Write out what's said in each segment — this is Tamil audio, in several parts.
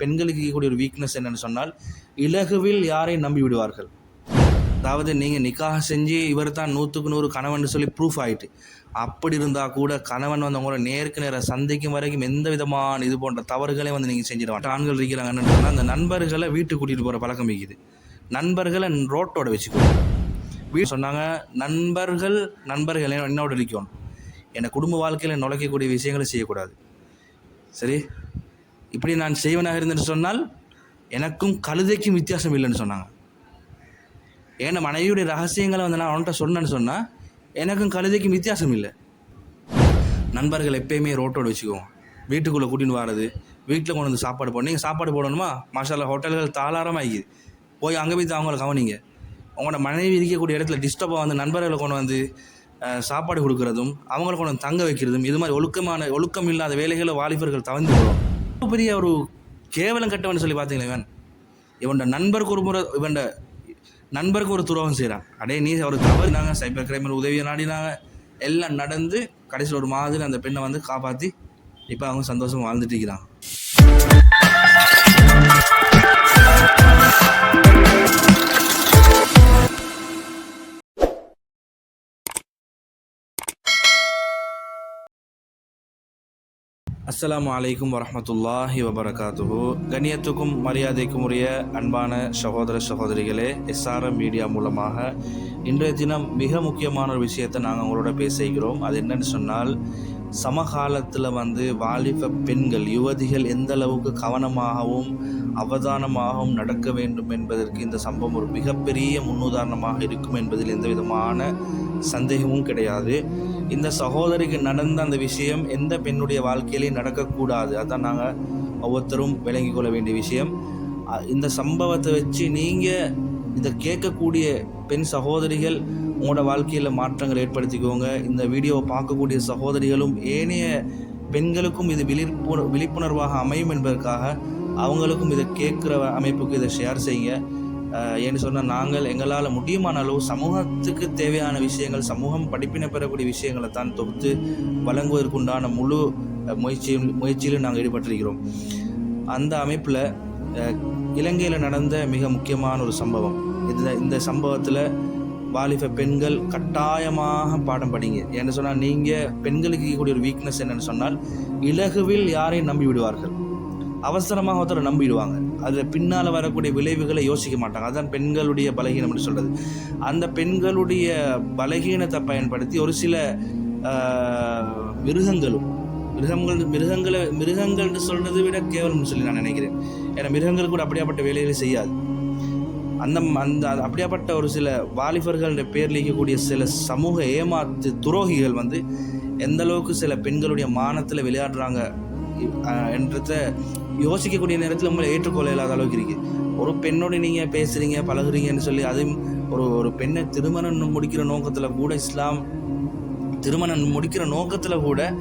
பெண்களுக்கு இருக்கக்கூடிய ஒரு வீக்னஸ் என்னென்னு சொன்னால் இலகுவில் யாரை நம்பி விடுவார்கள்? அதாவது நீங்கள் நிக்காக செஞ்சு இவர் தான் நூற்றுக்கு நூறு கணவன் சொல்லி ப்ரூஃப் ஆயிட்டு அப்படி இருந்தால் கூட கணவன் வந்து உங்களோட நேருக்கு நேர சந்திக்கும் வரைக்கும் எந்த விதமான இது போன்ற தவறுகளையும் வந்து நீங்கள் செஞ்சிடுவாங்க ஆண்கள் இருக்கிறாங்கன்னு சொன்னால் அந்த நண்பர்களை வீட்டுக்கு கூட்டிகிட்டு போகிற பழக்கம் இருக்குது. நண்பர்களை ரோட்டோட வச்சுக்கோ வீடு சொன்னாங்க நண்பர்கள் நண்பர்கள் என்னோட இருக்கணும் என்னை குடும்ப வாழ்க்கையில் நுழைக்கக்கூடிய விஷயங்களை செய்யக்கூடாது. சரி? இப்படி நான் செய்வனாக இருந்தேன்னு சொன்னால் எனக்கும் கழுதைக்கும் வித்தியாசம் இல்லைன்னு சொன்னாங்க. ஏன்னா மனைவியுடைய ரகசியங்களை வந்து நான் அவன்கிட்ட சொன்னேன்னு சொன்னால் எனக்கும் கழுதைக்கும் வித்தியாசம் இல்லை. நண்பர்கள் எப்பயுமே ரோட்டோட வச்சுக்குவோம். வீட்டுக்குள்ளே கூட்டின்னு வர்றது வீட்டில் கொண்டு வந்து சாப்பாடு போடணும். நீங்கள் சாப்பாடு போடணுமா? மாஷால்லா ஹோட்டல்கள் தாளாரமாக போய் அங்கே போய் அவங்கள கவனிங்க. உங்களோட மனைவி இருக்கக்கூடிய இடத்துல டிஸ்டர்பாக வந்து நண்பர்களை கொண்டு வந்து சாப்பாடு கொடுக்குறதும் அவங்களை கொண்டு வந்து தங்க வைக்கிறதும் இது மாதிரி ஒழுக்கமான ஒழுக்கம் இல்லாத வேலைகளை வாலிபர்கள் தவிர்த்து பெரிய ஒரு கேவலம் கட்டவன் சொல்லி பார்த்தீங்களா இவன்? இவன்ட நண்பருக்கு ஒரு முறை இவன்ட நண்பருக்கு ஒரு துரோகம் செய்கிறான் அடே நீ ஒரு நாங்கள் சைபர் கிரைமில் உதவியை நாடினாங்க. எல்லாம் நடந்து கடைசியில் ஒரு மாதிரி அந்த பெண்ணை வந்து காப்பாற்றி இப்போ அவங்க சந்தோஷம் வாழ்ந்துட்டு இருக்கிறான். அஸ்லாம் அலைக்கும் வரமத்துல்லாஹி வபரகாத்துஹு. கண்ணியத்துக்கும் மரியாதைக்கும் உரிய அன்பான சகோதர சகோதரிகளே எஸ்ஆர்எம் மீடியா மூலமாக இன்றைய தினம் மிக முக்கியமான ஒரு விஷயத்தை நாங்கள் உங்களோட பேசுகிறோம் அது என்னன்னு சொன்னால் சமகாலத்தில் வந்து வாலிப பெண்கள் யுவதிகள் எந்த அளவுக்கு கவனமாகவும் அவதானமாகவும் நடக்க வேண்டும் என்பதற்கு இந்த சம்பவம் ஒரு மிகப்பெரிய முன்னுதாரணமாக இருக்கும் என்பதில் எந்த விதமான சந்தேகமும் கிடையாது. இந்த சகோதரிக்கு நடந்த அந்த விஷயம் எந்த பெண்ணுடைய வாழ்க்கையிலையும் நடக்கக்கூடாது. அதான் நாங்கள் ஒவ்வொருத்தரும் விளங்கி கொள்ள வேண்டிய விஷயம். இந்த சம்பவத்தை வச்சு நீங்கள் இதை கேட்கக்கூடிய பெண் சகோதரிகள் உங்களோட வாழ்க்கையில் மாற்றங்கள் ஏற்படுத்திக்கோங்க. இந்த வீடியோவை பார்க்கக்கூடிய சகோதரிகளும் ஏனைய பெண்களுக்கும் இது விழிப்புணர் விழிப்புணர்வாக அமையும் என்பதற்காக அவங்களுக்கும் இதை கேட்குற அமைப்புக்கு இதை ஷேர் செய்யுங்க. ஏன்னு சொன்னால் நாங்கள் எங்களால் முடியுமான அளவு சமூகத்துக்கு தேவையான விஷயங்கள் சமூகம் படிப்பினை பெறக்கூடிய விஷயங்களை தான் தொகுத்து வழங்குவதற்குண்டான முழு முயற்சியும் முயற்சியிலும் நாங்கள் ஈடுபட்டிருக்கிறோம். அந்த அமைப்பில் இலங்கையில் நடந்த மிக முக்கியமான ஒரு சம்பவம். இந்த இந்த சம்பவத்தில் வாலிப பெண்கள் கட்டாயமாக பாடம் படிங்க என்ன சொன்னால் நீங்கள் பெண்களுக்கு இருக்கக்கூடிய ஒரு வீக்னஸ் என்னென்னு சொன்னால் இலகுவில் யாரையும் நம்பி விடுவார்கள். அவசரமாக ஒருத்தரை நம்பிடுவாங்க அதில் பின்னால் வரக்கூடிய விளைவுகளை யோசிக்க மாட்டாங்க. அதான் பெண்களுடைய பலகீனம் என்று சொல்கிறது அந்த பெண்களுடைய பலகீனத்தை பயன்படுத்தி ஒரு சில மிருகங்களும் மிருகங்கள் மிருகங்களை மிருகங்கள்னு சொல்கிறது விட கேவலம்னு சொல்லி நான் நினைக்கிறேன். ஏன்னா மிருகங்கள் கூட அப்படியாப்பட்ட வேலைகளை செய்யாது. அந்த அந்த அப்படியாப்பட்ட ஒரு சில வாலிபர்கள் பேரில் இருக்கக்கூடிய சில சமூக ஏமாத்து துரோகிகள் வந்து எந்த அளவுக்கு சில பெண்களுடைய மானத்தில் விளையாடுறாங்க என்றத யோசிக்கக்கூடிய நேரத்தில் உங்களை ஏற்றுக்கொள்ள இல்லாத அளவுக்கு இருக்குது ஒரு பெண்ணோடு நீங்கள் பேசுகிறீங்க பழகுறீங்கன்னு சொல்லி அதுவும் ஒரு ஒரு பெண்ணை திருமணம் முடிக்கிற நோக்கத்தில் கூட இஸ்லாம் திருமணம் முடிக்கிற நோக்கத்தில் கூட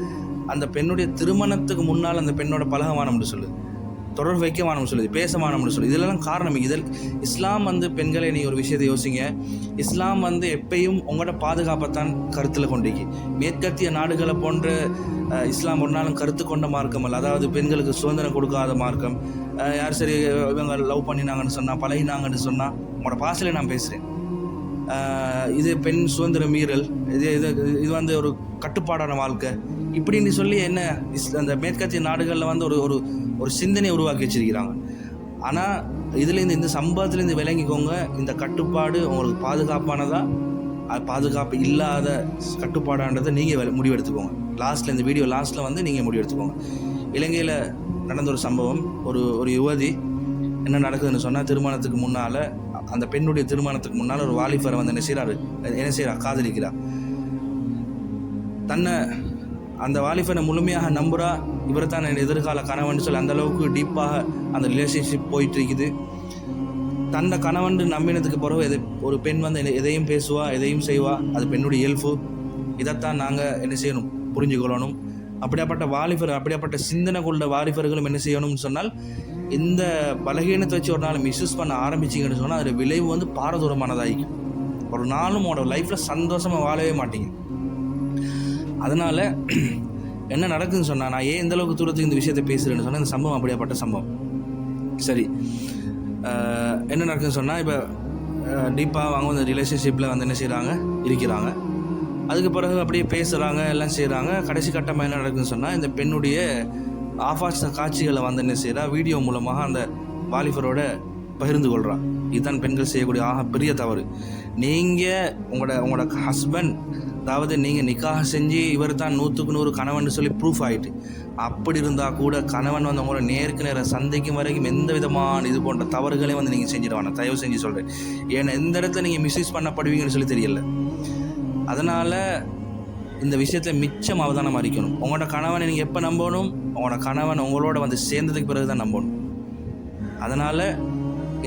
அந்த பெண்ணுடைய திருமணத்துக்கு முன்னால் அந்த பெண்ணோட பழகமானம்னு சொல்லுது. தொடர்பு வைக்கமானம்னு சொல்லுது பேசமானம்னு சொல்லுது. இதெல்லாம் காரணம் இதில் இஸ்லாம் வந்து பெண்களை நீ ஒரு விஷயத்தை யோசிங்க. இஸ்லாம் வந்து எப்பயும் உங்களோட பாதுகாப்பைத்தான் கருத்தில் கொண்டிருக்கு. மேற்கத்திய நாடுகளை போன்ற இஸ்லாம் ஒரு நாளும் கருத்து கொண்ட மார்க்கம் அல்ல. அதாவது பெண்களுக்கு சுதந்திரம் கொடுக்காத மார்க்கம். யார் சரி இவங்க லவ் பண்ணினாங்கன்னு சொன்னால் பழகினாங்கன்னு சொன்னால் உங்களோட பாசையில் நான் பேசுகிறேன் இது பெண் சுதந்திர மீறல் இது இது இது வந்து ஒரு கட்டுப்பாடான வாழ்க்கை. இப்படின்னு சொல்லி என்ன இஸ் அந்த மேற்கத்திய நாடுகளில் வந்து ஒரு ஒரு ஒரு சிந்தனையை உருவாக்கி வச்சிருக்கிறாங்க. ஆனால் இதுலேருந்து இந்த சம்பவத்துலேருந்து விளங்கிக்கோங்க இந்த கட்டுப்பாடு உங்களுக்கு பாதுகாப்பானதா? பாதுகாப்பு இல்லாத கட்டுப்பாடான்றதை நீங்கள் முடிவெடுத்துக்கோங்க. லாஸ்ட்டில் இந்த வீடியோ லாஸ்ட்டில் வந்து நீங்கள் முடிவெடுத்துக்கோங்க. இலங்கையில் நடந்த ஒரு சம்பவம் ஒரு ஒரு யுவதி என்ன நடக்குதுன்னு சொன்னால் திருமணத்துக்கு முன்னால் அந்த பெண்ணுடைய திருமணத்துக்கு முன்னால் ஒரு வாலிபரை வந்து என்ன செய்கிறாரு என்ன செய்கிறா காதலிக்கிறா. தன்னை அந்த வாலிபனை முழுமையாக நம்புறா. இவரை தான் என் எதிர்கால கணவன் சொல்லி அந்த அளவுக்கு டீப்பாக அந்த ரிலேஷன்ஷிப் போயிட்டுருக்குது. தன்னை கணவன் நம்பினதுக்கு பிறகு எது ஒரு பெண் வந்து எதையும் பேசுவா எதையும் செய்வா அது பெண்ணுடைய இயல்பு. இதைத்தான் நாங்கள் என்ன செய்யணும்? புரிஞ்சுக்கொள்ளணும். அப்படியாப்பட்ட வாலிபர் அப்படியாப்பட்ட சிந்தனை கொண்ட வாலிபர்களும் என்ன செய்யணும்னு சொன்னால் இந்த பலகீனத்தை வச்சு ஒரு நாள் மிஸ்யூஸ் பண்ண ஆரம்பிச்சிங்கன்னு சொன்னால் அதில் விளைவு வந்து பாரதூரமானதாகிக்கும் ஒரு நாளும் உங்களோட லைஃப்பில் சந்தோஷமாக வாழவே மாட்டீங்க. அதனால் என்ன நடக்குதுன்னு சொன்னால் நான் ஏன் இந்த அளவுக்கு தூரத்துக்கு இந்த விஷயத்தை பேசுகிறேன்னு சொன்னால் இந்த சம்பவம் அப்படியாப்பட்ட சம்பவம். சரி. என்ன நடக்குதுன்னு சொன்னால் இப்போ டீப்பாக அவங்க வந்து ரிலேஷன்ஷிப்பில் வந்து என்ன செய்கிறாங்க இருக்கிறாங்க. அதுக்கு பிறகு அப்படியே பேசுகிறாங்க எல்லாம் செய்கிறாங்க கடைசி கட்டமாக என்ன நடக்குதுன்னு சொன்னால் இந்த பெண்ணுடைய ஆபாச காட்சிகளை வந்து என்ன செய்கிறா வீடியோ மூலமாக அந்த வாலிபரோட பகிர்ந்து கொள்கிறா இதுதான் பெண்கள் செய்யக்கூடிய ஆக பெரிய தவறு. நீங்கள் உங்களோட உங்களோட ஹஸ்பண்ட் அதாவது நீங்கள் நிக்காக செஞ்சு இவர் தான் நூற்றுக்கு நூறு கணவன் சொல்லி ப்ரூஃப் ஆகிட்டு அப்படி இருந்தால் கூட கணவன் வந்து உங்களை நேருக்கு நேரம் சந்தைக்கும் வரைக்கும் எந்த விதமான இது போன்ற தவறுகளையும் வந்து நீங்கள் செஞ்சிடுவாங்க தயவு செஞ்சு சொல்கிறேன் ஏன்னா எந்த இடத்துல நீங்கள் மிஸ்யூஸ் பண்ணப்படுவீங்கன்னு சொல்லி தெரியல. அதனால் இந்த விஷயத்தில் மிச்சம் அவதானமாக இருக்கணும். உங்களோட கணவனை நீங்கள் எப்போ நம்பணும்? உங்களோட கணவன் உங்களோட வந்து சேர்ந்ததுக்கு பிறகு தான் நம்பணும். அதனால்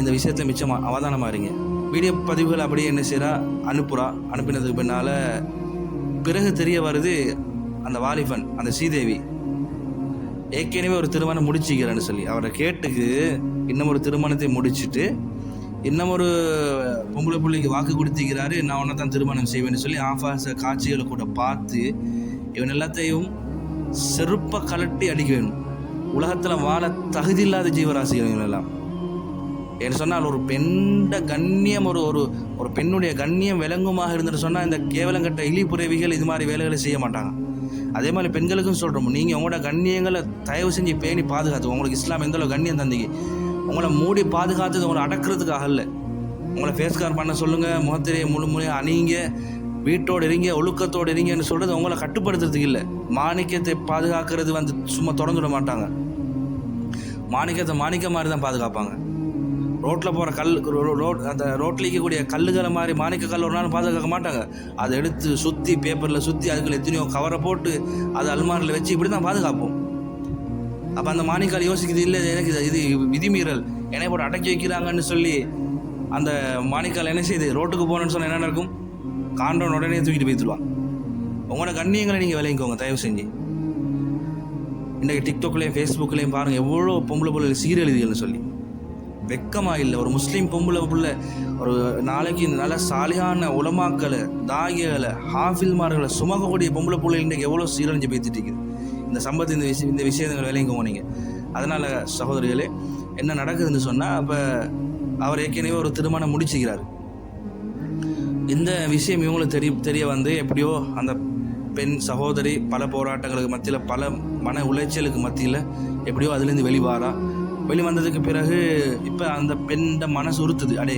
இந்த விஷயத்தில் மிச்சம் அவதானமாக இருங்க. வீடியோ பதிவுகள் அப்படியே என்ன செய்கிறா அனுப்புகிறா அனுப்பினதுக்கு பின்னால் பிறகு தெரிய வருது அந்த வாலிபன் அந்த ஸ்ரீதேவி. ஏற்கனவே ஒரு திருமணம் முடிச்சிக்கிறேன்னு சொல்லி. அவரை கேட்டுக்கு இன்னும் ஒரு திருமணத்தை முடிச்சுட்டு இன்னும் ஒரு பொம்பளை பிள்ளைக்கு வாக்கு கொடுத்துக்கிறாரு நான் உன்னை தான் திருமணம் செய்வேன்னு சொல்லி ஆபாச காட்சிகளை கூட பார்த்து இவன் எல்லாத்தையும் செருப்ப கலட்டி அடிக்க வேணும். உலகத்தில் வாழ தகுதி இல்லாத ஜீவராசிகள் இவன் எல்லாம். என்று சொன்னால் ஒரு பெண்ட கண்ணியம் ஒரு ஒரு ஒரு பெண்ணுடைய கண்ணியம் விளங்குமாக இருந்துட்டு சொன்னால் இந்த கேவலங்கட்ட இழிப்புறவிகள் இது மாதிரி வேலைகளை செய்ய மாட்டாங்க. அதே மாதிரி பெண்களுக்கும் சொல்கிறோம் நீங்கள் உங்களோட கண்ணியங்களை தயவு செஞ்சு பேணி பாதுகாத்து உங்களுக்கு இஸ்லாம் எந்த அளவு கண்ணியம் தந்தீங்க? உங்களை மூடி பாதுகாத்தது உங்களை அடக்கிறதுக்காக இல்லை உங்களை ஃபேஸ்கார் பண்ண சொல்லுங்கள் முகத்திரையை முழு முறையாக அணிங்க வீட்டோடு இருங்க ஒழுக்கத்தோடு இருங்கன்னு சொல்கிறது உங்களை கட்டுப்படுத்துறதுக்கு இல்லை. மாணிக்கத்தை பாதுகாக்கிறது வந்து சும்மா திறந்து விட மாட்டாங்க. மாணிக்கத்தை மாணிக்க மாதிரி தான் பாதுகாப்பாங்க. ரோட்டில் போகிற கல் ரோ- ரோட் அந்த ரோட்டில் இருக்கக்கூடிய கல்லுகளை மாதிரி மாணிக்க கல் ஒரு நாள் பாதுகாக்க மாட்டாங்க. அதை எடுத்து சுற்றி பேப்பரில் சுற்றி அதுக்குள்ள எத்தனையோ கவரை போட்டு அதை அல்மாரில் வச்சு இப்படி தான் பாதுகாப்போம். அப்போ அந்த மாணிக்கால் யோசிக்குது இல்லை எனக்கு இது- விதிமீறல். என்னை போட்டு அடக்கி வைக்கிறாங்கன்னு சொல்லி அந்த மாணிக்கால் என்ன செய்யுது ரோட்டுக்கு போகணுன்னு சொன்னால் என்ன நடக்கும்? காண்டவன் உடனே தூக்கிட்டு போயிடுவான் உங்களோட கண்ணியங்களை நீங்கள் விளைவிக்கோங்க தயவு செஞ்சு. இன்றைக்கு டிக்டாக்லேயும் ஃபேஸ்புக்லேயும் பாருங்கள் எவ்வளோ பொம்பளை பிள்ளை சீரழிதுகள்னு சொல்லி. வெக்கமாக இல்லை. ஒரு முஸ்லீம் பொம்பளை பிள்ளை ஒரு நாளைக்கு நல்ல சாலியான உலமாக்களை தாகியகளை ஹாஃபில்மார்களை சுமக்கக்கூடிய பொம்பளை பிள்ளை இன்றைக்கு எவ்வளோ சீரழிஞ்சு பேத்திட்டு இருக்குது. இந்த சம்பத்து இந்த விஷயம் இந்த விஷயங்கள் விளையுங்க நீங்கள் அதனால் சகோதரிகளே என்ன நடக்குதுன்னு சொன்னால் அப்போ அவர் ஏற்கனவே ஒரு திருமணம் முடிச்சுக்கிறார். இந்த விஷயம் இவங்களுக்கு தெரிய தெரிய வந்து எப்படியோ அந்த பெண் சகோதரி பல போராட்டங்களுக்கு மத்தியில் பல மன உளைச்சலுக்கு மத்தியில் எப்படியோ அதுலேருந்து வெளிவாரா வெளி வந்ததுக்கு பிறகு இப்போ அந்த பெண்ட மனசு உறுத்துது. அடே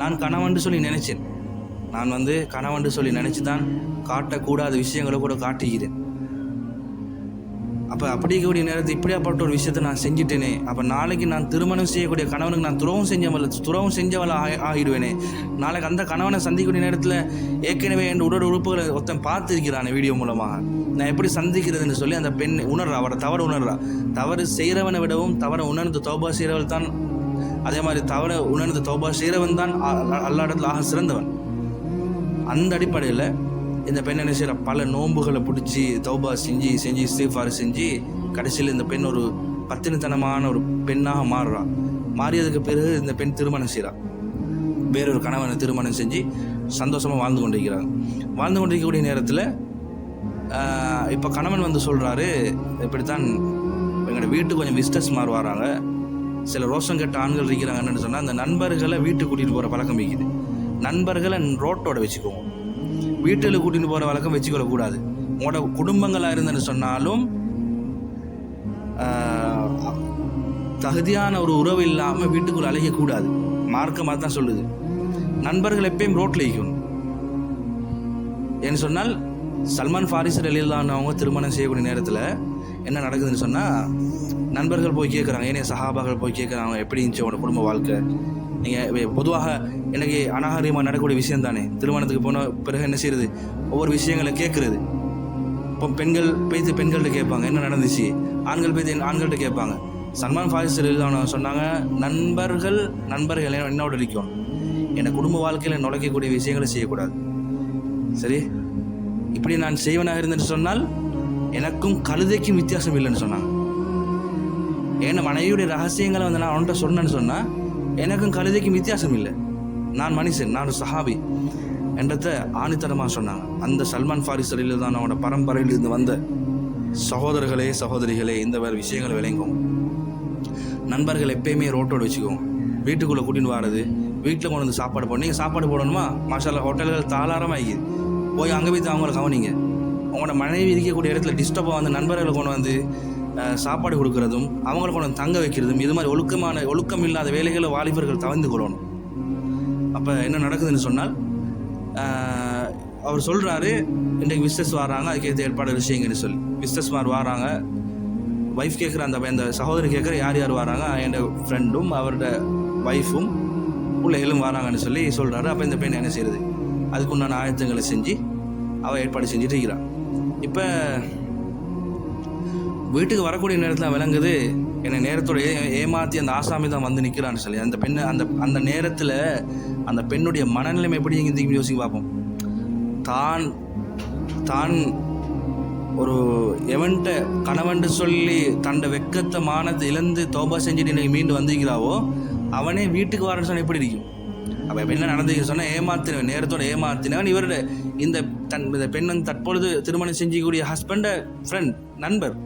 நான் கணவன்ட்டு சொல்லி நினைச்சேன். நான் வந்து கணவன்று சொல்லி நினச்சி தான் காட்டக்கூடாத விஷயங்களை கூட காட்டுகிறேன். அப்போ அப்படிக்கூடிய நேரத்தில் இப்படியாப்பட்ட ஒரு விஷயத்தை நான் செஞ்சுட்டேனே. அப்போ நாளைக்கு நான் திருமணம் செய்யக்கூடிய கணவனுக்கு நான் துறவும் செஞ்சவள் துறவும் செஞ்சவள ஆகிடுவேனே. நாளைக்கு அந்த கணவனை சந்திக்கக்கூடிய நேரத்தில் ஏற்கனவே என் உடல் உறுப்புகளை ஒருத்தன் பார்த்துருக்கிறான் வீடியோ மூலமாக நான் எப்படி சந்திக்கிறதுன்னு சொல்லி அந்த பெண் உணர்றா. அவரை தவறு உணர்றா. தவறு செய்கிறவனை விடவும் தவறை உணர்ந்து தௌபா செய்கிறவள் தான் அதே மாதிரி தவறை உணர்ந்து தௌபா செய்கிறவன் தான் அல்லாடத்தில் ஆக சிறந்தவன். அந்த அடிப்படையில் இந்த பெண் என்ன செய்கிற பல நோன்புகளை பிடிச்சி தௌபா செஞ்சு செஞ்சு இஸ்தீஃபார் செஞ்சு கடைசியில் இந்த பெண் ஒரு பத்தினித்தனமான ஒரு பெண்ணாக மாறுறா. மாறியதுக்கு பிறகு இந்த பெண் திருமணம் செய்கிறா வேறொரு கணவனை திருமணம் செஞ்சு சந்தோஷமாக வாழ்ந்து கொண்டிருக்கிறாங்க. வாழ்ந்து கொண்டிருக்கக்கூடிய நேரத்தில் இப்போ கணவன் வந்து சொல்கிறாரு இப்படித்தான் எங்களோட வீட்டு கொஞ்சம் விசிட்டர்ஸ் மாதிரி வராங்க சில ரோஷம் கெட்ட ஆண்கள் இருக்கிறாங்கன்னு சொன்னால் அந்த நண்பர்களை வீட்டுக்கு கூட்டிகிட்டு போகிற பழக்கம் வைக்குது நண்பர்களை ரோட்டோட வச்சுக்கோங்க வீட்டில் கூட்டின்னு போகிற வழக்கம் வச்சுக்கொள்ளக்கூடாது உங்களோட குடும்பங்களாக இருந்தேன்னு சொன்னாலும் தகுதியான ஒரு உறவு இல்லாமல் வீட்டுக்குள்ளே அழைக்கக்கூடாது மார்க்கமாக தான் சொல்லுது. நண்பர்கள் எப்பயும் ரோட்டில் இருக்கணும் ஏன்னு சொன்னால் சல்மான் ஃபாரிஸ் அவங்க திருமணம் செய்யக்கூடிய நேரத்தில் என்ன நடக்குதுன்னு சொன்னால் நண்பர்கள் போய் கேட்குறாங்க ஏனைய சகாபாக்கள் போய் கேட்குறாங்க எப்படி இருந்துச்சு உங்களோட குடும்ப வாழ்க்கை? நீங்கள் பொதுவாக எனக்கு அனாகரியமாக நடக்கக்கூடிய விஷயம் தானே திருமணத்துக்கு போன பிறகு என்ன செய்யுது ஒவ்வொரு விஷயங்களை கேட்குறது இப்போ பெண்கள் பேத்து பெண்கள்கிட்ட கேட்பாங்க என்ன நடந்துச்சு? ஆண்கள் பேத்து ஆண்கள்கிட்ட கேட்பாங்க. சல்மான் ஃபாரிஸ் அவங்க சொன்னாங்க நண்பர்கள் நண்பர்கள் என்னோட இருக்கணும் என்னை குடும்ப வாழ்க்கையில் நுழைக்கக்கூடிய விஷயங்களை செய்யக்கூடாது. சரி? இப்படி நான் செய்வனாக இருந்தேன்னு சொன்னால் எனக்கும் கழுதைக்கும் வித்தியாசம் இல்லைன்னு சொன்னாங்க. ஏன்னா மனைவியுடைய ரகசியங்களை வந்து நான் அவன்கிட்ட சொன்னேன்னு சொன்னால் எனக்கும் கழுதைக்கும் வித்தியாசம் இல்லை நான் மனுஷன் நான் சஹாபி. என்றத ஆணித்தரமாக சொன்னாங்க. அந்த சல்மான் ஃபாரிஸ் தான் அவனோட பரம்பரையிலிருந்து வந்த சகோதரர்களே சகோதரிகளே இந்த வேறு விஷயங்களை விளங்கும் நண்பர்கள் எப்பயுமே ரோட்டோடு வச்சுக்கோங்க வீட்டுக்குள்ளே கூட்டின்னு வர்றது வீட்டில் கொண்டு வந்து சாப்பாடு போடணும். நீங்கள் சாப்பாடு போடணுமா? மாஷால்லா ஹோட்டல்கள் தாளாரமாக போய் அங்கே போய் அவங்கள கவனிங்க. உங்களோட மனைவி இருக்கக்கூடிய இடத்துல டிஸ்டர்பாக வந்து நண்பர்களை கொண்டு வந்து சாப்பாடு கொடுக்கறதும் அவங்கள கொண்டு தங்க வைக்கிறதும் இது மாதிரி ஒழுக்கமான ஒழுக்கம் இல்லாத வேலைகளை வாலிபர்கள் தவிர்த்து கொள்ளணும். அப்போ என்ன நடக்குதுன்னு சொன்னால் அவர் சொல்கிறாரு இன்றைக்கு விஸ்டஸ் வராங்க அதுக்கேற்ற ஏற்பாடு விஷயங்கன்னு சொல்லி. விஸ்டஸ்மார் வராங்க. ஒய்ஃப் கேட்குற அந்த அந்த சகோதரி கேட்குற யார் யார் வராங்க? என் ஃப்ரெண்டும் அவரோட ஒய்ஃபும் பிள்ளைகளும் வராங்கன்னு சொல்லி சொல்கிறாரு அப்போ இந்த பெண் என்ன செய்யுது? அதுக்குண்டான ஆயத்தங்களை செஞ்சு அவள் ஏற்பாடு செஞ்சுட்டு இருக்கிறான் இப்போ வீட்டுக்கு வரக்கூடிய நேரத்தில் விளங்குது என்னை நேரத்தோட ஏ ஏமாற்றி அந்த ஆசாமி தான் வந்து நிற்கிறான்னு சொல்லி. அந்த பெண்ணு அந்த அந்த நேரத்தில் அந்த பெண்ணுடைய மனநிலைமை எப்படி இங்கே யோசிக்க பார்ப்போம். தான் தான் ஒரு எவன்ட்ட கணவன்ட்டு சொல்லி தண்ட வெக்கத்தை மானத்தை இழந்து தோபா செஞ்சுட்டு இன்னைக்கு மீண்டு வந்திருக்கிறாவோ அவனே வீட்டுக்கு வரன்னு சொன்னால் எப்படி இருக்கும்? அப்போ என்ன நடந்துக்க சொன்னால் ஏமாத்தினவன் நேரத்தோட ஏமாத்தினவன் இவரோட இந்த தன் இந்த பெண் வந்து தற்பொழுது திருமணம் செஞ்சிக்கூடிய ஹஸ்பண்டை ஃப்ரெண்ட் நண்பர்.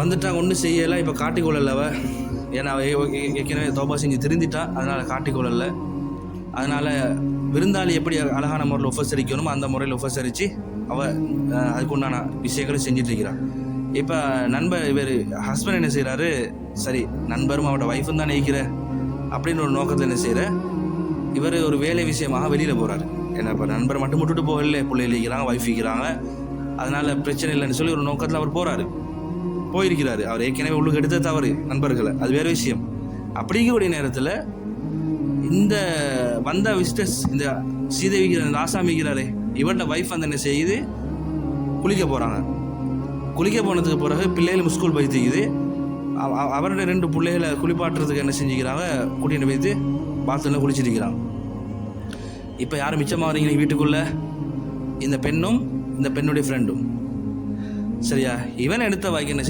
வந்துட்டான் ஒன்றும் செய்யலை. இப்போ காட்டிக்கொள்ளல அவ. ஏன்னா அவள் ஏற்கனவே தோபா செஞ்சு திருந்திட்டா. அதனால் காட்டிக்கொள்ளல அதனால் விருந்தாளி எப்படி அழகான முறையில் உபசரிக்கணுமோ அந்த முறையில் உபசரித்து அவ அதுக்குண்டான விஷயங்களை செஞ்சுட்டு இப்போ நண்பர் இவர் ஹஸ்பண்ட் என்ன செய்கிறாரு சரி நண்பரும் அவரோட ஒய்ஃபும் தான் இருக்கிற? அப்படின்னு ஒரு நோக்கத்தில் என்ன செய்கிற இவர் ஒரு வேலை விஷயமாக வெளியில் போகிறாரு ஏன்னா இப்போ நண்பர் மட்டும் விட்டுட்டு போகல பிள்ளைகள் இருக்கிறாங்க ஒய்ஃப் இருக்கிறாங்க. அதனால் பிரச்சனை இல்லைன்னு சொல்லி ஒரு நோக்கத்தில் அவர் போகிறாரு போயிருக்கிறார். அவர் ஏற்கனவே உள்ளுக்கு எடுத்த தவறு நண்பர்களை அது வேறு விஷயம். அப்படிங்கக்கூடிய நேரத்தில் இந்த வந்த விசிட்டர்ஸ் இந்த சீதேவிக்கிற இந்த ஆசாமிக்கிறாரே இவர்கிட்ட ஒய்ஃப் வந்து என்ன செய்யுது? குளிக்க போகிறாங்க குளிக்க போனதுக்கு பிறகு பிள்ளைகளும் ஸ்கூல் போய்த்துக்குது அவரோட ரெண்டு பிள்ளைகளை குளிப்பாட்டுறதுக்கு என்ன செஞ்சுக்கிறாங்க? கூட்டிகிட்டு வைத்து பாத்ரூமில் குளிச்சிருக்கிறாங்க இப்போ யார் மிச்சமாக வரீங்க வீட்டுக்குள்ளே? இந்த பெண்ணும் இந்த பெண்ணுடைய ஃப்ரெண்டும் சரியா? இவன் எடுத்த வாய்க்கு என்ன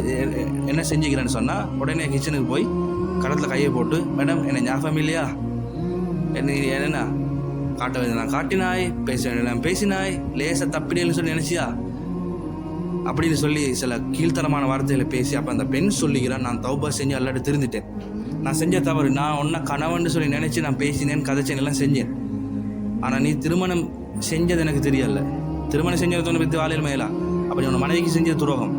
என்ன செஞ்சுக்கிறேன்னு சொன்னால் உடனே கிச்சனுக்கு போய் கடத்தில் கையை போட்டு மேடம் என்னை ஞாபகம் இல்லையா? என்ன என்னென்ன? காட்ட வேண்டிய நான் காட்டினாய் பேச வேண்டிய நான் பேசினாய் லேசாக தப்பிடேன்னு சொல்லி நினச்சியா? அப்படின்னு சொல்லி சில கீழ்த்தரமான வார்த்தைகளை பேசி அப்போ அந்த பெண் சொல்லிக்கிறான் நான் தௌபா செஞ்சு அல்லாட்டி திருந்துட்டேன். நான் செஞ்ச தவறு நான் ஒன்றை கணவன் சொல்லி நினச்சி நான் பேசினேன் கதைச்சேன் எல்லாம் செஞ்சேன். ஆனால் நீ திருமணம் செஞ்சது எனக்கு தெரியல திருமணம் செஞ்சது தொண்ணூறு பற்றி வாழையில் மேலா. அப்போ நீ உன் மனைவிக்கு செஞ்ச துரோகம்.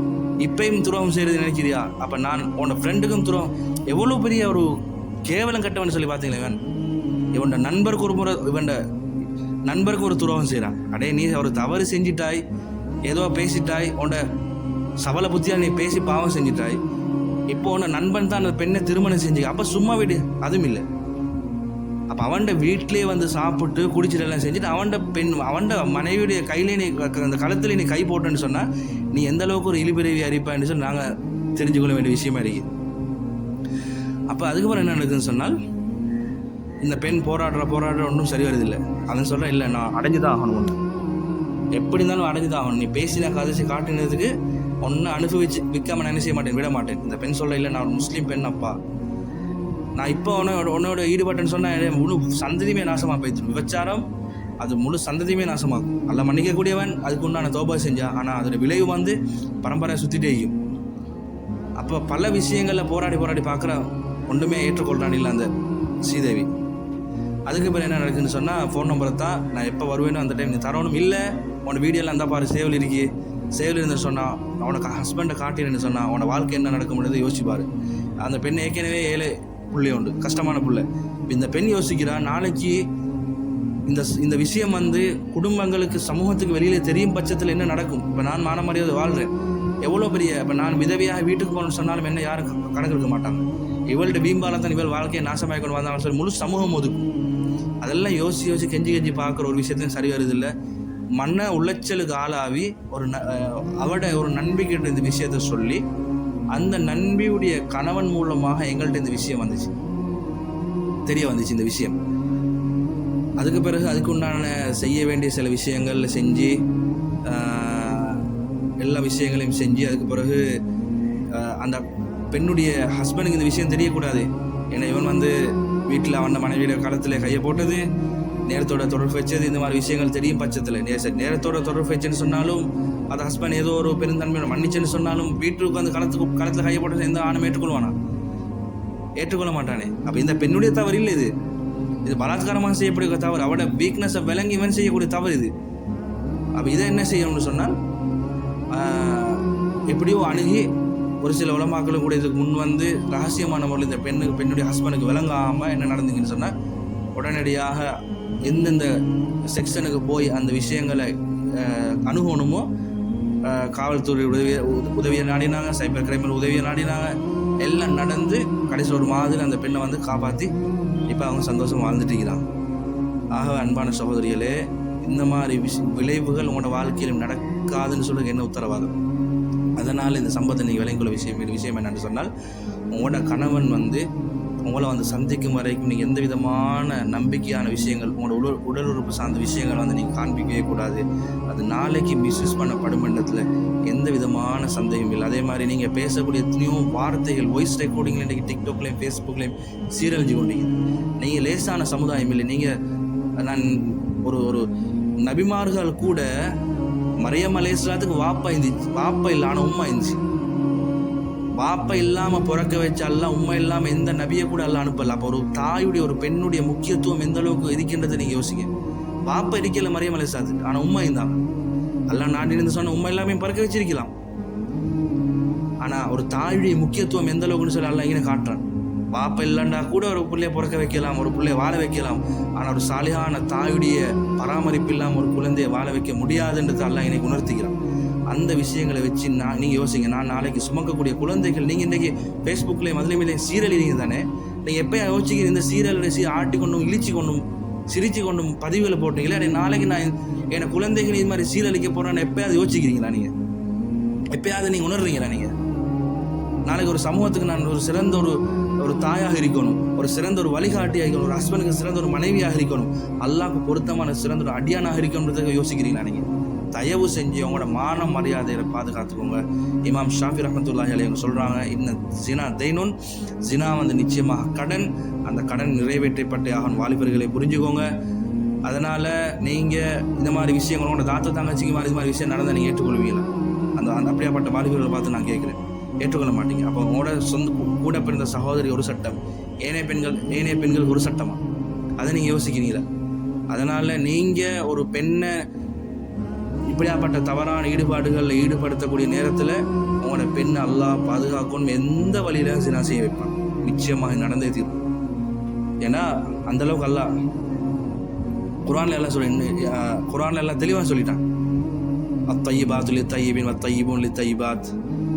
இப்பயும் துரோகம் செய்கிறது நினைக்கிறியா? அப்போ நான் உன்னோட ஃப்ரெண்டுக்கும் துரோகம். எவ்வளோ பெரிய ஒரு கேவலம் கட்டவன் சொல்லி பார்த்தீங்களா இவன்? இவன்ட நண்பருக்கு ஒரு முறை இவன்ட நண்பருக்கு ஒரு துரோகம் செய்கிறான் அடே நீ ஒரு தவறு செஞ்சிட்டாய். ஏதோ பேசிட்டாய். உன்னோட சவல புத்தியாக நீ பேசி பாவம் செஞ்சிட்டாய். இப்போ உன்னை நண்பன் தான் அந்த பெண்ணை திருமணம் செஞ்சு அப்போ சும்மா விடு. அதுவும் இல்லை. அப்போ அவன்ட வீட்டிலே வந்து சாப்பிட்டு குடிச்சிட்டு எல்லாம் செஞ்சுட்டு அவன்ட பெண் அவன்ட மனைவியுடைய கையிலே நீ க- அந்த களத்தில் நீ கை போட்டேன்னு சொன்னால் நீ எந்த அளவுக்கு ஒரு இழிபிறவி அறிப்பான்னு சொல்லி நாங்கள் தெரிஞ்சுக்கொள்ள வேண்டிய விஷயமா இருக்குது அப்போ அதுக்கப்புறம் என்ன நடக்குதுன்னு சொன்னால் இந்த பெண் போராடுற போராடுற ஒன்றும் சரி வருதில்லை. அவன் சொல்கிறேன் இல்லை நான் அடைஞ்சு தான் ஆகணும். ஒன்று எப்படி இருந்தாலும் அடைஞ்சு தான் ஆகணும். நீ பேசினா கதைச்சு காட்டினதுக்கு ஒன்று அனுபவிச்சு விற்காம நான் என்ன செய்ய மாட்டேன்? விட மாட்டேன். இந்த பெண் சொல்ல இல்லை நான் ஒரு முஸ்லீம் பெண் அப்பா. நான் இப்போ உன்னோட உன்னோட ஈடுபாட்டுன்னு சொன்னால் முழு சந்ததியுமே நாசமாக போயிடுச்சு. விபச்சாரம் அது முழு சந்ததியுமே நாசமாகும் அல்ல மன்னிக்கக்கூடியவன் அதுக்கு உண்டான தோபா செஞ்சான் ஆனால் அதோட விளைவு வந்து பரம்பரை சுற்றிட்டே அப்போ பல விஷயங்களில் போராடி போராடி பார்க்குற ஒன்றுமே ஏற்றுக்கொள்றான் இல்லை அந்த ஸ்ரீதேவி. அதுக்கு பிறகு என்ன நடக்குதுன்னு சொன்னால் ஃபோன் நம்பரை தான் நான் எப்போ வருவேனோ அந்த டைம் நீ தரணும். இல்லை உன் வீடியோவில் இருந்தால் பாரு சேவல் இருக்கி. சேவல் இருந்து சொன்னால் அவனோட ஹஸ்பண்டை காட்டிடுன்னு சொன்னால் அவனோட வாழ்க்கை என்ன நடக்க முடியாது யோசிப்பார் அந்த பெண் ஏற்கனவே ஏழை பிள்ளையும் உண்டு கஷ்டமான பிள்ளை. இந்த பெண் யோசிக்கிறா நாளைக்கு இந்த இந்த விஷயம் வந்து குடும்பங்களுக்கு சமூகத்துக்கு வெளியில் தெரியும் பட்சத்தில் என்ன நடக்கும்? இப்போ நான் மானமரியாதை வாழ்கிறேன் எவ்வளோ பெரிய இப்போ நான் விதவியாக வீட்டுக்கு போகணும்னு சொன்னாலும் என்ன யாரும் கணக்கு எடுக்க மாட்டாங்க. இவள்கிட்ட பீம்பாலம் தான் இவள் வாழ்க்கையை நாசமாக கொண்டு வந்தாலும் சொல்லி முழு சமூகம் ஒதுக்கும். அதெல்லாம் யோசிச்சு யோசிச்சு கெஞ்சி கெஞ்சி பார்க்குற ஒரு விஷயத்தையும் சரி வருதில்லை. மன உளைச்சலுக்கு ஆளாவி ஒரு ந- அவட ஒரு நண்பிக்கிட்ட இந்த விஷயத்த சொல்லி அந்த நண்பியுடைய கணவன் மூலமாக எங்கள்கிட்ட இந்த விஷயம் வந்துச்சு. தெரிய வந்துச்சு இந்த விஷயம். அதுக்கு பிறகு அதுக்கு உண்டான செய்ய வேண்டிய சில விஷயங்கள் செஞ்சு எல்லா விஷயங்களையும் செஞ்சு அதுக்கு பிறகு அந்த பெண்ணுடைய ஹஸ்பண்டுக்கு இந்த விஷயம் தெரியக்கூடாது. ஏன்னா இவன் வந்து வீட்டில் அவன் மனைவியோட களத்தில் கையை போட்டது நேரத்தோட தொடர்பு வச்சது இந்த மாதிரி விஷயங்கள் தெரியும் பட்சத்தில். நே நேரத்தோட தொடர்பு வச்சுன்னு சொன்னாலும் அது ஹஸ்பண்ட் ஏதோ ஒரு பெருந்தன்மையோட மன்னிச்சுன்னு சொன்னாலும் வீட்டுக்கு வந்து களத்துக்கு களத்தில் கையை போட்டு எந்த ஆணும் ஏற்றுக்கொள்வானா? ஏற்றுக்கொள்ள மாட்டானே. அப்போ இந்த பெண்ணுடைய தவறு இல்லை இது. இது பலாத்காரமாக செய்யக்கூடிய தவறு. அவட வீக்னஸை விளங்கி இவன் செய்யக்கூடிய தவறு இது. அப்போ இதை என்ன செய்யணும்னு சொன்னால் எப்படியோ அணுகி ஒரு சில உலமாக்களும் கூட இதுக்கு முன் வந்து ரகசியமான முறையில் இந்த பெண்ணுக்கு பெண்ணுடைய ஹஸ்பண்டுக்கு விளங்காமல் என்ன நடந்துங்கன்னு சொன்னால் உடனடியாக எந்தெந்த செக்ஷனுக்கு போய் அந்த விஷயங்களை அணுகணுமோ காவல்துறை உதவியை உதவியை நாடினாங்க சைபர் கிரைமில் உதவியை நாடினாங்க. எல்லாம் நடந்து கடைசி ஒரு மாதிரி அந்த பெண்ணை வந்து காப்பாற்றி இப்போ அவங்க சந்தோஷம் வாழ்ந்துட்டுருக்கிறாங்க ஆக அன்பான சகோதரிகளே இந்த மாதிரி விஷ விளைவுகள் உங்களோட வாழ்க்கையில் நடக்காதுன்னு சொல்லுங்க என்ன உத்தரவாதம்? அதனால் இந்த சம்பத்தை நீங்கள் விளங்குள்ள விஷயம் விஷயம் என்னென்னு சொன்னால் உங்களோட கணவன் வந்து உங்களை வந்து சந்திக்கும் வரைக்கும் நீங்கள் எந்த விதமான நம்பிக்கையான விஷயங்கள் உங்களோட உடல் உடல் உறுப்பு சார்ந்த விஷயங்கள் வந்து நீங்கள் காண்பிக்கவே கூடாது. அது நாளைக்கு மிஸ்யூஸ் பண்ணப்படும் இடத்துல எந்த விதமான சந்தேகம் இல்லை. அதே மாதிரி நீங்கள் பேசக்கூடிய எத்தனையோ வார்த்தைகள் வாய்ஸ் ரெக்கார்டிங் இன்றைக்கி டிக்டாக்லேயும் ஃபேஸ்புக்லேயும் சீரழிஞ்சு கொண்டீங்க நீங்கள் லேசான சமுதாயம் இல்லை. நீங்கள் நான் ஒரு ஒரு நபிமார்கள் கூட மரியம் அலையாத்துக்கு வாப்பா இருந்துச்சு வாப்பா இல்லை ஆனால் உமா இருந்துச்சு. பாப்பை இல்லாமல் பிறக்க வச்ச அல்ல உண்மை இல்லாமல் எந்த நபியை கூட அல்ல அனுப்பல. அப்போ ஒரு தாயுடைய ஒரு பெண்ணுடைய முக்கியத்துவம் எந்த அளவுக்கு இருக்கின்றதை நீங்கள் யோசிங்க. வாப்பா இருக்கல மரியம் அலைசாது ஆனால் உண்மை தான். அல்ல நான் இருந்து சொன்ன உண்மை எல்லாமே பிறக்க வச்சிருக்கலாம். ஆனால் ஒரு தாயுடைய முக்கியத்துவம் எந்த அளவுக்குன்னு சொல்லி அல்ல இங்கே காட்டுறான். வாப்பா இல்லைன்னா கூட ஒரு பிள்ளைய பிறக்க வைக்கலாம் ஒரு பிள்ளைய வாழ வைக்கலாம். ஆனால் ஒரு சாலியான தாயுடைய பராமரிப்பு இல்லாமல் ஒரு குழந்தையை வாழ வைக்க முடியாதுன்றது அல்ல இன்னைக்கு உணர்த்திக்கிறான் அந்த விஷயங்களை வச்சு நான் நீங்கள் யோசிங்க நான் நாளைக்கு சுமக்கக்கூடிய குழந்தைகள் நீங்கள் இன்றைக்கி ஃபேஸ்புக்லேயும் அதுலேயும் சீரழிங்க தானே? நீங்கள் எப்போ யோசிக்கிறீங்க இந்த சீரலை சீ ஆட்டி கொண்டும் இழிச்சு கொண்டும் சிரிச்சு கொண்டும் பதிவுகளை போட்டீங்களே? அடே நாளைக்கு நான் என் குழந்தைகள் இது மாதிரி சீரழிக்க போகிறேன்னு எப்போயாவது யோசிக்கிறீங்களா நீங்கள் எப்போயாவது நீங்கள் உணர்றீங்களா நீங்கள் நாளைக்கு ஒரு சமூகத்துக்கு நான் ஒரு சிறந்த ஒரு ஒரு தாயாக இருக்கணும் ஒரு சிறந்த ஒரு வழிகாட்டியாக இருக்கணும் ஒரு ஹஸ்பண்டுக்கு சிறந்த ஒரு மனைவியாக இருக்கணும் அல்லாவுக்கு பொருத்தமான சிறந்த ஒரு அடியானாக இருக்கணுன்றதுக்கு யோசிக்கிறீங்களா நீங்கள் தயவு செஞ்சு அவங்களோட மான மரியாதையை பாதுகாத்துக்கோங்க. இமாம் ஷாஃபி ரஹமத்துல்லாஹி அவங்க சொல்கிறாங்க இன்னும் ஜினா தைனுன். ஜினா வந்து நிச்சயமாக கடன் அந்த கடன் நிறைவேற்றப்பட்டே ஆகணும் வாலிபர்களை புரிஞ்சுக்கோங்க. அதனால் நீங்கள் இந்த மாதிரி விஷயங்கள் உங்களோட தாத்த தங்கச்சிக்கு மாதிரி இது மாதிரி விஷயம் நடந்தால் நீங்கள் ஏற்றுக்கொள்வீங்களா? அந்த அந்த அப்படியாப்பட்ட வாலிபர்களை பார்த்து நான் கேட்குறேன். ஏற்றுக்கொள்ள மாட்டீங்க. அப்போ உங்களோட சொந்த கூட பிறந்த சகோதரி ஒரு சட்டம் ஏனைய பெண்கள் ஏனைய பெண்கள் ஒரு சட்டமா? அதை நீங்கள் யோசிக்கிறீங்களா? அதனால் நீங்கள் ஒரு பெண்ணை இப்படியாப்பட்ட தவறான ஈடுபாடுகளில் ஈடுபடுத்தக்கூடிய நேரத்தில் உங்களோட பெண் அல்லாஹ் பாதுகாக்கணும் எந்த வழியில சினா செய்ய வைப்பான். நிச்சயமாக நடந்தே தீரும். ஏன்னா அந்த அளவுக்கு குரான்ல எல்லாம் சொல்லி குரான்ல எல்லாம் தெளிவாக சொல்லிட்டான். அத்தையபாத் லி தையபின் அத்தையிபுன் லி தையிபாத்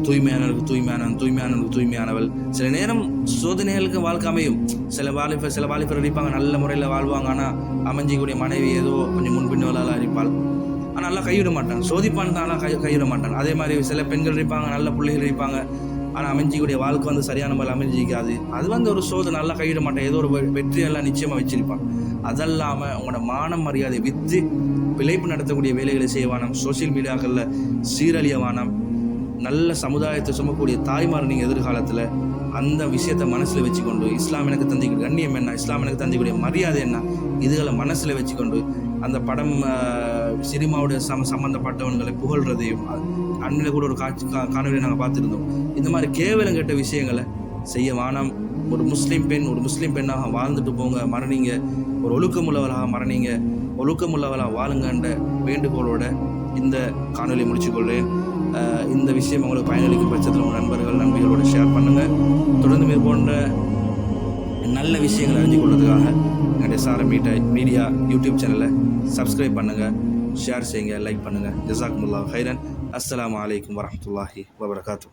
தூய்மையானவருக்கு தூய்மையான தூய்மையானவருக்கு தூய்மையானவள். சில நேரம் சோதனைகளுக்கு வாழ்க்கை அமையும். சில வாலிபர் சில வாலிபர் அடிப்பாங்க நல்ல முறையில் வாழ்வாங்க. ஆனால் அமைஞ்சிக்கூடிய மனைவி ஏதோ கொஞ்சம் முன்பின்னவளாக இருப்பாள். ஆனால் நல்லா கைவிட மாட்டான் சோதிப்பான் தான் ஆனால் கை கைவிட மாட்டான் அதே மாதிரி சில பெண்கள் இருப்பாங்க நல்ல பிள்ளைகள் இருப்பாங்க. ஆனால் அமைஞ்சிக்கூடிய வாழ்க்கை வந்து சரியான முறையில் அமைஞ்சிக்காது. அது வந்து ஒரு சோதனை நல்லா கைவிட மாட்டேன் ஏதோ ஒரு வெற்றியெல்லாம் நிச்சயமாக வச்சிருப்பான் அதல்லாமல் உங்களோட மான மரியாதை விற்று பிழைப்பு நடத்தக்கூடிய வேலைகளை செய்வானாம். சோஷியல் மீடியாக்களில் சீரழியவானாம் நல்ல சமுதாயத்தை சுமக்கூடிய தாய்மார் நீங்கள் எதிர்காலத்தில் அந்த விஷயத்தை மனசில் வச்சுக்கொண்டு இஸ்லாம் எனக்கு தந்திக்கூடிய கண்ணியம் என்ன? இஸ்லாம் எனக்கு தந்திக்கூடிய மரியாதை என்ன? இதுகளை மனசில் வச்சுக்கொண்டு அந்த படம் சினிமாவுடைய சம சம்மந்தப்பட்டவன்களை புகழ்றதையும் அண்மையில் கூட ஒரு காட்சி கா- காணொலியை நாங்கள் பார்த்துருந்தோம். இந்த மாதிரி கேவலம் கெட்ட விஷயங்களை செய்ய வானம் ஒரு முஸ்லீம் பெண் ஒரு முஸ்லீம் பெண்ணாக வாழ்ந்துட்டு போங்க மரணிங்க. ஒரு ஒழுக்கமுள்ளவராக மரணிங்க. ஒழுக்கமுள்ளவராக வாழுங்கன்ற வேண்டுகோளோட இந்த காணொலி முடிச்சுக்கொள்வேன் இந்த விஷயம் உங்களுக்கு பயனளிக்கும் பட்சத்தில் உங்கள் நண்பர்கள் நண்பிகளோட ஷேர் பண்ணுங்கள் தொடர்ந்து மேற்கொண்ட நல்ல விஷயங்களை அறிஞ்சு கொள்வதுக்காக எங்களுடைய சார மீட்ட மீடியா யூடியூப் சேனலை சப்ஸ்கிரைப் பண்ணுங்கள் ஷேர் செய்யுங்க லைக் பண்ணுங்கள் ஜசாக்முல்லா ஹைரன் அஸ்லாம் வலைக்கம் வரமத்துல்லாஹி வபரகாத்தூ